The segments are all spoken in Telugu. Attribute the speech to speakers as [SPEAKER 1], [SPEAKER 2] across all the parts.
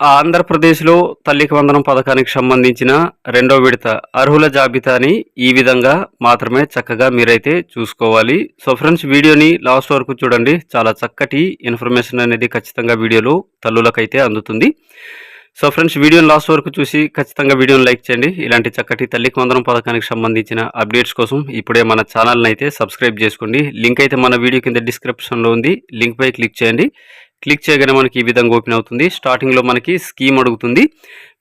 [SPEAKER 1] ఆంధ్రప్రదేశ్లో తల్లికి వందనం పథకానికి సంబంధించిన రెండో విడత అర్హుల జాబితాని ఈ విధంగా మాత్రమే చక్కగా మీరైతే చూసుకోవాలి. సో ఫ్రెండ్స్ వీడియోని లాస్ట్ వరకు చూడండి. చాలా చక్కటి ఇన్ఫర్మేషన్ అనేది ఖచ్చితంగా వీడియోలో తల్లులకైతే అందుతుంది. సో ఫ్రెండ్స్ వీడియోని లాస్ట్ వరకు చూసి ఖచ్చితంగా వీడియోని లైక్ చేయండి. ఇలాంటి చక్కటి తల్లికి వందనం పథకానికి సంబంధించిన అప్డేట్స్ కోసం ఇప్పుడే మన ఛానల్ని అయితే సబ్స్క్రైబ్ చేసుకోండి. లింక్ అయితే మన వీడియో కింద డిస్క్రిప్షన్లో ఉంది. లింక్పై క్లిక్ చేయండి. క్లిక్ చేయగానే మనకి ఈ విధంగా ఓపెన్ అవుతుంది. స్టార్టింగ్లో మనకి స్కీమ్ అడుగుతుంది.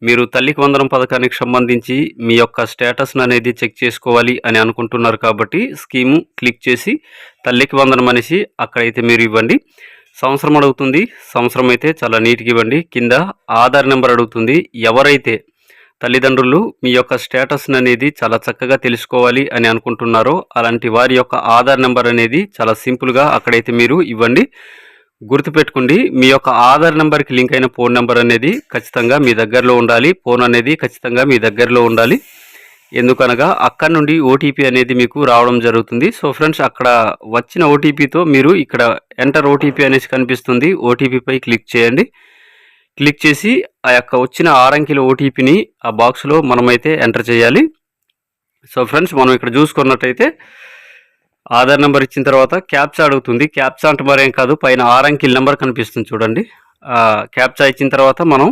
[SPEAKER 1] మీరు తల్లికి వందనం పథకానికి సంబంధించి మీ యొక్క స్టేటస్ని అనేది చెక్ చేసుకోవాలి అని అనుకుంటున్నారు కాబట్టి స్కీము క్లిక్ చేసి తల్లికి వందనం అనేసి అక్కడైతే మీరు ఇవ్వండి. సంవత్సరం అడుగుతుంది. సంవత్సరం అయితే చాలా నీట్గా ఇవ్వండి. కింద ఆధార్ నెంబర్ అడుగుతుంది. ఎవరైతే తల్లిదండ్రులు మీ యొక్క స్టేటస్ అనేది చాలా చక్కగా తెలుసుకోవాలి అని అనుకుంటున్నారో అలాంటి వారి యొక్క ఆధార్ నెంబర్ అనేది చాలా సింపుల్గా అక్కడైతే మీరు ఇవ్వండి. గుర్తుపెట్టుకోండి మీ యొక్క ఆధార్ నెంబర్కి లింక్ అయిన ఫోన్ నెంబర్ అనేది ఖచ్చితంగా మీ దగ్గరలో ఉండాలి. ఫోన్ అనేది ఖచ్చితంగా మీ దగ్గరలో ఉండాలి. ఎందుకనగా అక్కడ నుండి ఓటీపీ అనేది మీకు రావడం జరుగుతుంది. సో ఫ్రెండ్స్ అక్కడ వచ్చిన ఓటీపీతో మీరు ఇక్కడ ఎంటర్ ఓటీపీ అనేసి కనిపిస్తుంది. ఓటీపీపై క్లిక్ చేయండి. క్లిక్ చేసి ఆ యొక్క వచ్చిన ఆరంకిల ఓటీపీని ఆ బాక్స్లో మనమైతే ఎంటర్ చేయాలి. సో ఫ్రెండ్స్ మనం ఇక్కడ చూసుకున్నట్టయితే ఆధార్ నెంబర్ ఇచ్చిన తర్వాత క్యాప్చా అడుగుతుంది. క్యాప్చా అంటే మరేం కాదు పైన ఆరంకిల్ నెంబర్ కనిపిస్తుంది చూడండి. క్యాప్చా ఇచ్చిన తర్వాత మనం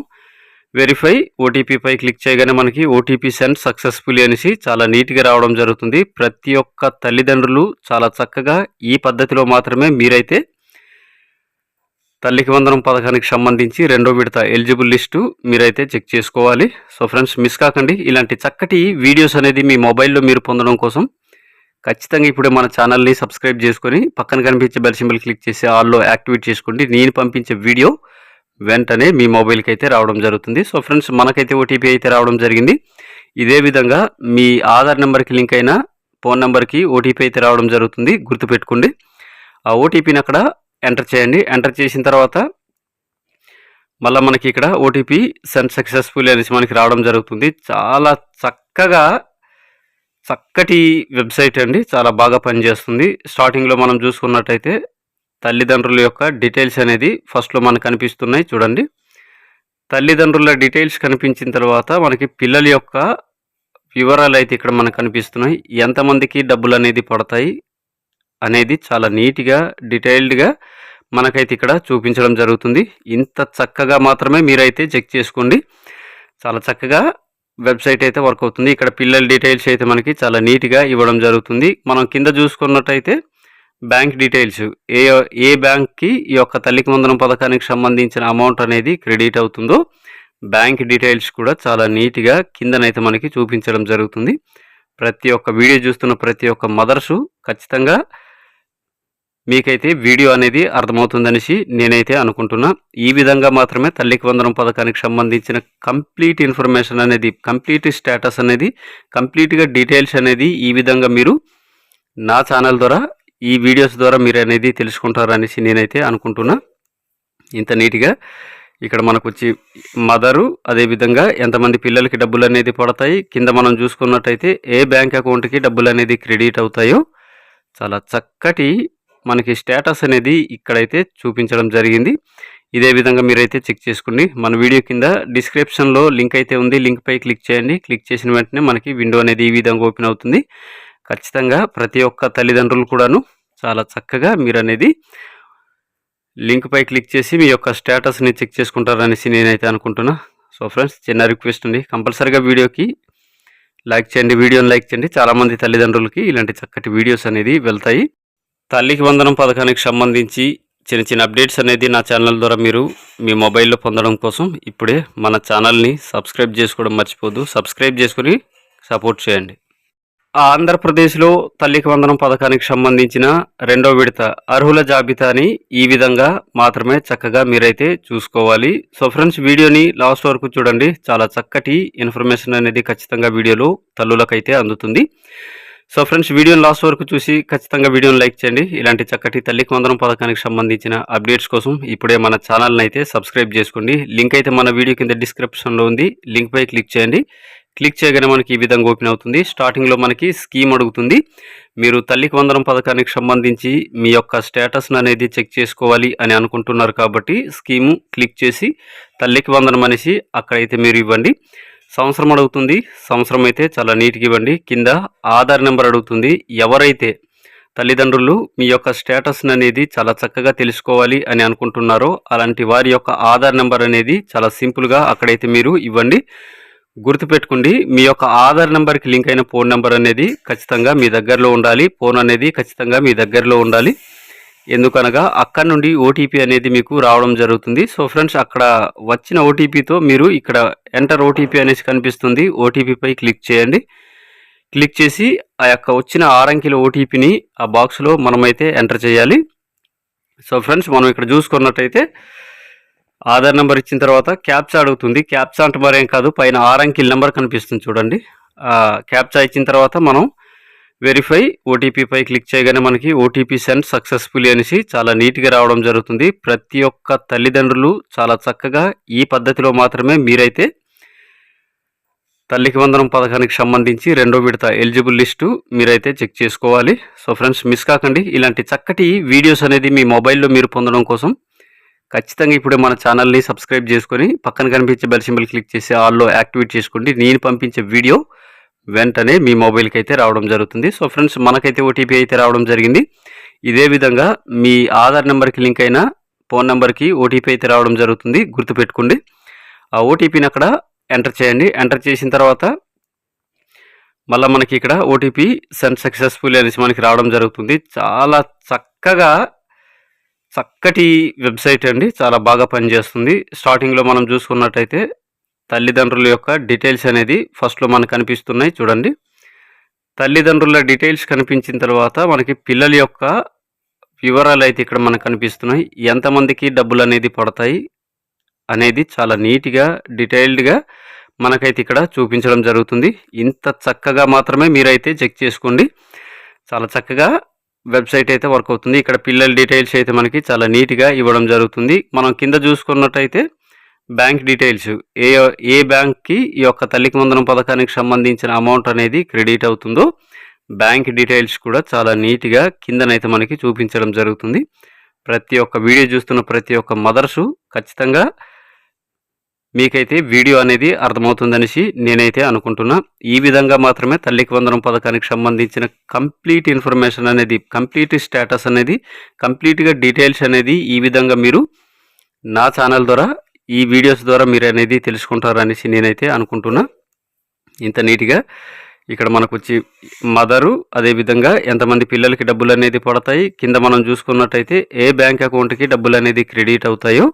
[SPEAKER 1] వెరిఫై ఓటీపీపై క్లిక్ చేయగానే మనకి ఓటీపీ సెండ్ సక్సెస్ఫుల్ అనేసి చాలా నీట్గా రావడం జరుగుతుంది. ప్రతి ఒక్క తల్లిదండ్రులు చాలా చక్కగా ఈ పద్ధతిలో మాత్రమే మీరైతే తల్లికి వందనం పథకానికి సంబంధించి రెండో విడత ఎలిజిబుల్ లిస్టు మీరైతే చెక్ చేసుకోవాలి. సో ఫ్రెండ్స్ మిస్ కాకండి. ఇలాంటి చక్కటి వీడియోస్ అనేది మీ మొబైల్లో మీరు పొందడం కోసం ఖచ్చితంగా ఇప్పుడే మన ఛానల్ని సబ్స్క్రైబ్ చేసుకొని పక్కన కనిపించే బెల్ సింబల్ క్లిక్ చేసి ఆల్లో యాక్టివేట్ చేసుకోండి. నేను పంపించే వీడియో వెంటనే మీ మొబైల్కి అయితే రావడం జరుగుతుంది. సో ఫ్రెండ్స్ మనకైతే ఓటీపీ అయితే రావడం జరిగింది. ఇదే విధంగా మీ ఆధార్ నెంబర్కి లింక్ అయిన ఫోన్ నెంబర్కి ఓటీపీ అయితే రావడం జరుగుతుంది. గుర్తుపెట్టుకోండి. ఆ ఓటీపీని అక్కడ ఎంటర్ చేయండి. ఎంటర్ చేసిన తర్వాత మళ్ళీ మనకి ఇక్కడ ఓటీపీ సెండ్ సక్సెస్ఫుల్ అనేసి మనకి రావడం జరుగుతుంది. చాలా చక్కగా చక్కటి వెబ్సైట్ అండి. చాలా బాగా పనిచేస్తుంది. స్టార్టింగ్లో మనం చూసుకున్నట్టయితే తల్లిదండ్రుల యొక్క డీటెయిల్స్ అనేది ఫస్ట్లో మనకు కనిపిస్తున్నాయి చూడండి. తల్లిదండ్రుల డీటెయిల్స్ కనిపించిన తర్వాత మనకి పిల్లల యొక్క వివరాలు అయితే ఇక్కడ మనకు కనిపిస్తున్నాయి. ఎంతమందికి డబ్బులు అనేది పడతాయి అనేది చాలా నీట్గా డీటెయిల్డ్గా మనకైతే ఇక్కడ చూపించడం జరుగుతుంది. ఇంత చక్కగా మాత్రమే మీరైతే చెక్ చేసుకోండి. చాలా చక్కగా వెబ్సైట్ అయితే వర్క్ అవుతుంది. ఇక్కడ పిల్లల డీటెయిల్స్ అయితే మనకి చాలా నీట్గా ఇవ్వడం జరుగుతుంది. మనం కింద చూసుకున్నట్టయితే బ్యాంక్ డీటెయిల్స్. ఏ ఏ బ్యాంక్కి ఈ యొక్క తల్లికి వందనం పథకానికి సంబంధించిన అమౌంట్ అనేది క్రెడిట్ అవుతుందో బ్యాంక్ డీటెయిల్స్ కూడా చాలా నీట్గా కిందనైతే మనకి చూపించడం జరుగుతుంది. ప్రతి ఒక్క వీడియో చూస్తున్న ప్రతి ఒక్క మదర్సు ఖచ్చితంగా మీకైతే వీడియో అనేది అర్థమవుతుందనేసి నేనైతే అనుకుంటున్నా. ఈ విధంగా మాత్రమే తల్లికి వందనం పథకానికి సంబంధించిన కంప్లీట్ ఇన్ఫర్మేషన్ అనేది కంప్లీట్ స్టేటస్ అనేది కంప్లీట్గా డీటెయిల్స్ అనేది ఈ విధంగా మీరు నా ఛానల్ ద్వారా ఈ వీడియోస్ ద్వారా మీరు అనేది తెలుసుకుంటారనేసి నేనైతే అనుకుంటున్నా. ఇంత నీట్గా ఇక్కడ మనకు వచ్చి మదరు అదేవిధంగా ఎంతమంది పిల్లలకి డబ్బులు అనేది పడతాయి కింద మనం చూసుకున్నట్టయితే ఏ బ్యాంక్ అకౌంట్కి డబ్బులు అనేది క్రెడిట్ అవుతాయో చాలా చక్కటి మనకి స్టేటస్ అనేది ఇక్కడైతే చూపించడం జరిగింది. ఇదే విధంగా మీరైతే చెక్ చేసుకోండి మన వీడియో కింద డిస్క్రిప్షన్లో లింక్ అయితే ఉంది. లింక్పై క్లిక్ చేయండి. క్లిక్ చేసిన వెంటనే మనకి విండో అనేది ఈ విధంగా ఓపెన్ అవుతుంది. ఖచ్చితంగా ప్రతి ఒక్క తల్లిదండ్రులు కూడాను చాలా చక్కగా మీరు అనేది లింక్పై క్లిక్ చేసి మీ యొక్క స్టేటస్ని చెక్ చేసుకుంటారనేసి నేనైతే అనుకుంటున్నా. సో ఫ్రెండ్స్ చిన్న రిక్వెస్ట్ ఉంది. కంపల్సరీగా వీడియోకి లైక్ చేయండి వీడియోని లైక్ చేయండి. చాలామంది తల్లిదండ్రులకి ఇలాంటి చక్కటి వీడియోస్ అనేది వెళ్తాయి. తల్లికి వందనం పథకానికి సంబంధించి చిన్న చిన్న అప్డేట్స్ అనేది నా ఛానల్ ద్వారా మీరు మీ మొబైల్లో పొందడం కోసం ఇప్పుడే మన ఛానల్ని సబ్స్క్రైబ్ చేసుకోవడం మర్చిపోద్దు సబ్స్క్రైబ్ చేసుకుని సపోర్ట్ చేయండి. ఆంధ్రప్రదేశ్లో తల్లికి వందనం పథకానికి సంబంధించిన రెండో విడత అర్హుల జాబితాని ఈ విధంగా మాత్రమే చక్కగా మీరైతే చూసుకోవాలి. సో ఫ్రెండ్స్ వీడియోని లాస్ట్ వరకు చూడండి. చాలా చక్కటి ఇన్ఫర్మేషన్ అనేది ఖచ్చితంగా వీడియోలో తల్లులకైతే అందుతుంది. సో ఫ్రెండ్స్ వీడియోని లాస్ట్ వరకు చూసి ఖచ్చితంగా వీడియోని లైక్ చేయండి. ఇలాంటి చక్కటి తల్లికి వందనం పథకానికి సంబంధించిన అప్డేట్స్ కోసం ఇప్పుడే మన ఛానల్ని అయితే సబ్స్క్రైబ్ చేసుకోండి. లింక్ అయితే మన వీడియో కింద డిస్క్రిప్షన్లో ఉంది. లింక్పై క్లిక్ చేయండి. క్లిక్ చేయగానే మనకి ఈ విధంగా ఓపెన్ అవుతుంది. స్టార్టింగ్లో మనకి స్కీమ్ అడుగుతుంది. మీరు తల్లికి వందనం పథకానికి సంబంధించి మీ యొక్క స్టేటస్ను అనేది చెక్ చేసుకోవాలి అని అనుకుంటున్నారు కాబట్టి స్కీము క్లిక్ చేసి తల్లికి వందనం అనేసి అక్కడైతే మీరు ఇవ్వండి. సంవత్సరం అడుగుతుంది. సంవత్సరం అయితే చాలా నీట్గా ఇవ్వండి. కింద ఆధార్ నెంబర్ అడుగుతుంది. ఎవరైతే తల్లిదండ్రులు మీ యొక్క స్టేటస్ అనేది చాలా చక్కగా తెలుసుకోవాలి అని అనుకుంటున్నారో అలాంటి వారి యొక్క ఆధార్ నెంబర్ అనేది చాలా సింపుల్గా అక్కడైతే మీరు ఇవ్వండి. గుర్తుపెట్టుకోండి మీ యొక్క ఆధార్ నెంబర్కి లింక్ అయిన ఫోన్ నెంబర్ అనేది ఖచ్చితంగా మీ దగ్గరలో ఉండాలి. ఫోన్ అనేది ఖచ్చితంగా మీ దగ్గరలో ఉండాలి. ఎందుకనగా అక్కడ నుండి ఓటీపీ అనేది మీకు రావడం జరుగుతుంది. సో ఫ్రెండ్స్ అక్కడ వచ్చిన ఓటీపీతో మీరు ఇక్కడ ఎంటర్ ఓటీపీ అనేసి కనిపిస్తుంది. ఓటీపీపై క్లిక్ చేయండి. క్లిక్ చేసి ఆ యొక్క వచ్చిన ఆరంకిల ఓటీపీని ఆ బాక్స్లో మనమైతే ఎంటర్ చేయాలి. సో ఫ్రెండ్స్ మనం ఇక్కడ చూసుకున్నట్టయితే ఆధార్ నెంబర్ ఇచ్చిన తర్వాత క్యాప్చా అడుగుతుంది. క్యాప్చా అంటే మరేం కాదు పైన ఆరంకిల్ నెంబర్ కనిపిస్తుంది చూడండి. క్యాప్చా ఇచ్చిన తర్వాత మనం వెరిఫై ఓటీపీపై క్లిక్ చేయగానే మనకి ఓటీపీ సెండ్ సక్సెస్ఫుల్ అనేసి చాలా నీట్గా రావడం జరుగుతుంది. ప్రతి ఒక్క తల్లిదండ్రులు చాలా చక్కగా ఈ పద్ధతిలో మాత్రమే మీరైతే తల్లికి వందనం పథకానికి సంబంధించి రెండో విడత ఎలిజిబుల్ లిస్టు మీరైతే చెక్ చేసుకోవాలి. సో ఫ్రెండ్స్ మిస్ కాకండి. ఇలాంటి చక్కటి వీడియోస్ అనేది మీ మొబైల్లో మీరు పొందడం కోసం ఖచ్చితంగా ఇప్పుడే మన ఛానల్ని సబ్స్క్రైబ్ చేసుకొని పక్కన కనిపించే బెల్ సింబల్ క్లిక్ చేసి ఆల్లో యాక్టివేట్ చేసుకోండి. నేను పంపించే వీడియో వెంటనే మీ మొబైల్కి అయితే రావడం జరుగుతుంది. సో ఫ్రెండ్స్ మనకైతే ఓటీపీ అయితే రావడం జరిగింది. ఇదే విధంగా మీ ఆధార్ నెంబర్కి లింక్ అయిన ఫోన్ నెంబర్కి ఓటీపీ అయితే రావడం జరుగుతుంది. గుర్తుపెట్టుకోండి. ఆ ఓటీపీని అక్కడ ఎంటర్ చేయండి. ఎంటర్ చేసిన తర్వాత మళ్ళీ మనకి ఇక్కడ ఓటీపీ సెండ్ సక్సెస్ఫుల్ అనేసి మనకి రావడం జరుగుతుంది. చాలా చక్కగా చక్కటి వెబ్సైట్ అండి. చాలా బాగా పనిచేస్తుంది. స్టార్టింగ్లో మనం చూసుకున్నట్టయితే తల్లిదండ్రుల యొక్క డీటెయిల్స్ అనేది ఫస్ట్లో మనకు కనిపిస్తున్నాయి. చూడండి. తల్లిదండ్రుల డీటెయిల్స్ కనిపించిన తర్వాత మనకి పిల్లల యొక్క వివరాలు అయితే ఇక్కడ మనకు కనిపిస్తున్నాయి. ఎంతమందికి డబ్బులు అనేది పడతాయి అనేది చాలా నీట్గా డీటెయిల్డ్గా మనకైతే ఇక్కడ చూపించడం జరుగుతుంది. ఇంత చక్కగా మాత్రమే మీరైతే చెక్ చేసుకోండి. చాలా చక్కగా వెబ్సైట్ అయితే వర్క్ అవుతుంది. ఇక్కడ పిల్లల డీటెయిల్స్ అయితే మనకి చాలా నీట్గా ఇవ్వడం జరుగుతుంది. మనం కింద చూసుకున్నట్టయితే బ్యాంక్ డీటెయిల్స్. ఏ ఏ బ్యాంక్కి ఈ యొక్క తల్లికి వందనం పథకానికి సంబంధించిన అమౌంట్ అనేది క్రెడిట్ అవుతుందో బ్యాంక్ డీటెయిల్స్ కూడా చాలా నీట్గా కిందనైతే మనకి చూపించడం జరుగుతుంది. ప్రతి ఒక్క వీడియో చూస్తున్న ప్రతి ఒక్క మదర్సు ఖచ్చితంగా మీకైతే వీడియో అనేది అర్థమవుతుందనేసి నేనైతే అనుకుంటున్నా. ఈ విధంగా మాత్రమే తల్లికి వందనం పథకానికి సంబంధించిన కంప్లీట్ ఇన్ఫర్మేషన్ అనేది కంప్లీట్ స్టేటస్ అనేది కంప్లీట్గా డీటెయిల్స్ అనేది ఈ విధంగా మీరు నా ఛానల్ ద్వారా ఈ వీడియోస్ ద్వారా మీరు అనేది తెలుసుకుంటారనేసి నేనైతే అనుకుంటున్నా. ఇంత నీట్గా ఇక్కడ మనకు వచ్చి మదరు అదేవిధంగా ఎంతమంది పిల్లలకి డబ్బులు అనేది పడతాయి. కింద మనం చూసుకున్నట్టయితే ఏ బ్యాంక్ అకౌంట్కి డబ్బులు అనేది క్రెడిట్ అవుతాయో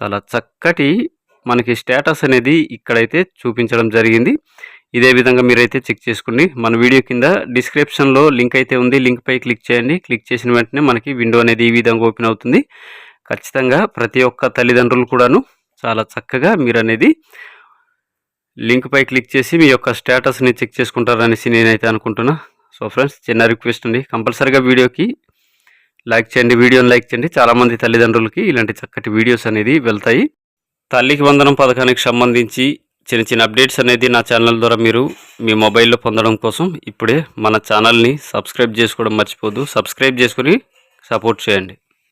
[SPEAKER 1] చాలా చక్కటి మనకి స్టేటస్ అనేది ఇక్కడైతే చూపించడం జరిగింది. ఇదే విధంగా మీరైతే చెక్ చేసుకోండి. మన వీడియో కింద డిస్క్రిప్షన్లో లింక్ అయితే ఉంది. లింక్పై క్లిక్ చేయండి. క్లిక్ చేసిన వెంటనే మనకి విండో అనేది ఈ విధంగా ఓపెన్ అవుతుంది. ఖచ్చితంగా ప్రతి ఒక్క తల్లిదండ్రులు కూడాను చాలా చక్కగా మీరు అనేది లింక్పై క్లిక్ చేసి మీ యొక్క స్టేటస్ని చెక్ చేసుకుంటారనేసి నేనైతే అనుకుంటున్నా. సో ఫ్రెండ్స్ చిన్న రిక్వెస్ట్ ఉంది కంపల్సరీగా వీడియోకి లైక్ చేయండి వీడియోని లైక్ చేయండి. చాలామంది తల్లిదండ్రులకి ఇలాంటి చక్కటి వీడియోస్ అనేది వెళ్తాయి. తల్లికి వందనం పథకానికి సంబంధించి చిన్న చిన్న అప్డేట్స్ అనేది నా ఛానల్ ద్వారా మీరు మీ మొబైల్లో పొందడం కోసం ఇప్పుడే మన ఛానల్ని సబ్స్క్రైబ్ చేసుకోవడం మర్చిపోదు సబ్స్క్రైబ్ చేసుకుని సపోర్ట్ చేయండి.